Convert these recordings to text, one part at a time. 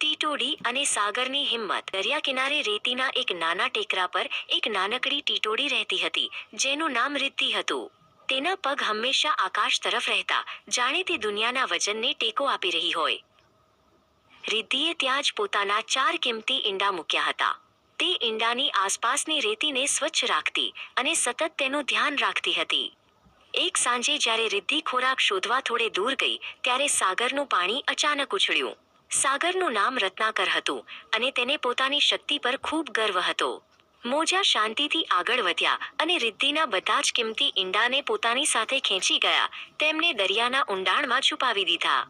ટીટોડી અને સાગરની હિંમત. દરિયા કિનારે રેતીના એક નાના ટેકરા પર એક નાનકડી ટીટોડી રહેતી હતી, જેનું નામ રિદ્ધિ હતું. તેના પગ હંમેશા આકાશ તરફ રહેતા, જાણે તે દુનિયાના વજનને ટેકો આપી રહી હોય. રિદ્ધિએ ત્યાં જ પોતાના ચાર કિંમતી ઈંડા મૂક્યા હતા. તે ઈંડાની આસપાસની રેતીને સ્વચ્છ રાખતી અને સતત તેનું ધ્યાન રાખતી હતી. એક સાંજે જ્યારે રિદ્ધિ ખોરાક શોધવા થોડે દૂર ગઈ, ત્યારે સાગરનું પાણી અચાનક ઉછળ્યું. સાગરનું નામ રત્નાકર હતું અને તેને પોતાની શક્તિ પર ખૂબ ગર્વ હતો. મોજા શાંતિથી આગળ વધ્યા અને રિદ્ધિના બધા જ કિંમતી ઈંડાને પોતાની સાથે ખેંચી ગયા. તેમને દરિયાના ઊંડાણમાં છુપાવી દીધા.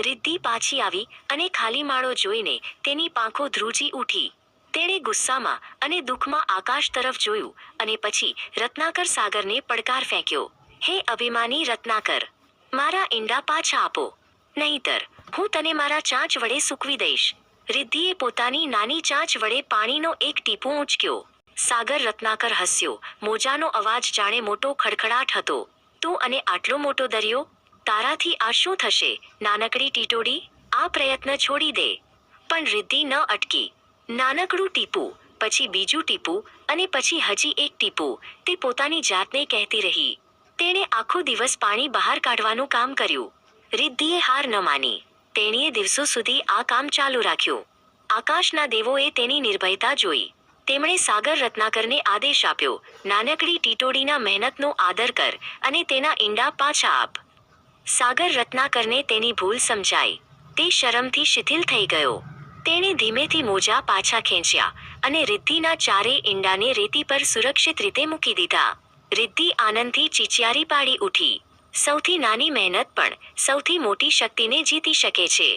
રિદ્ધિ પાછી આવી અને ખાલી માળો જોઈને તેની પાંખો ધ્રુજી ઉઠી. તેણે ગુસ્સામાં અને દુઃખમાં આકાશ તરફ જોયું અને પછી રત્નાકર સાગરને પડકાર ફેંક્યો. હે અભિમાની રત્નાકર, મારા ઈંડા પાછા આપો. નહીતર હું તને મારા ચાંચ વડે સૂકવી દઈશ. રિદ્ધિએ પોતાની નાની ચાંચ વડે પાણીનો એક ટીપું ઉંચક્યો સાગર રત્નાકર હસ્યો. મોજાનો અવાજ જાણે મોટો ખડખડાટ હતો. તું અને આટલો મોટો દરિયો, તારાથી આ શું થશે? નાનકડી ટીટોડી આ પ્રયત્ન છોડી દે. પણ રિદ્ધિ ન અટકી. નાનકડું ટીપું, પછી બીજું ટીપું અને પછી હજી એક ટીપું. તે પોતાની જાતને કહેતી રહી. તેણે આખો દિવસ પાણી બહાર કાઢવાનું કામ કર્યું. રિદ્ધિએ હાર ન માની. તેણીએ દિવસો સુધી આ કામ ચાલુ રાખ્યું. આકાશના દેવોએ તેની નિર્ભયતા જોઈ. તેમણે સાગર રત્નાકરને આદેશ આપ્યો, નાનકડી ટીટોડીના મહેનતનો આદર કર અને તેના ઈંડા પાછા આપ. સાગર રત્નાકરને તેની ભૂલ સમજાઈ. તે શરમથી શિથિલ થઈ ગયો. તેણે ધીમેથી મોજા પાછા ખેંચ્યા અને રિદ્ધિના ચારે ઈંડાને રેતી પર સુરક્ષિત રીતે મૂકી દીધા. રિદ્ધિ આનંદથી ચીચિયારી પાડી ઉઠી. સૌથી નાની મહેનત પણ સૌથી મોટી શક્તિને જીતી શકે છે.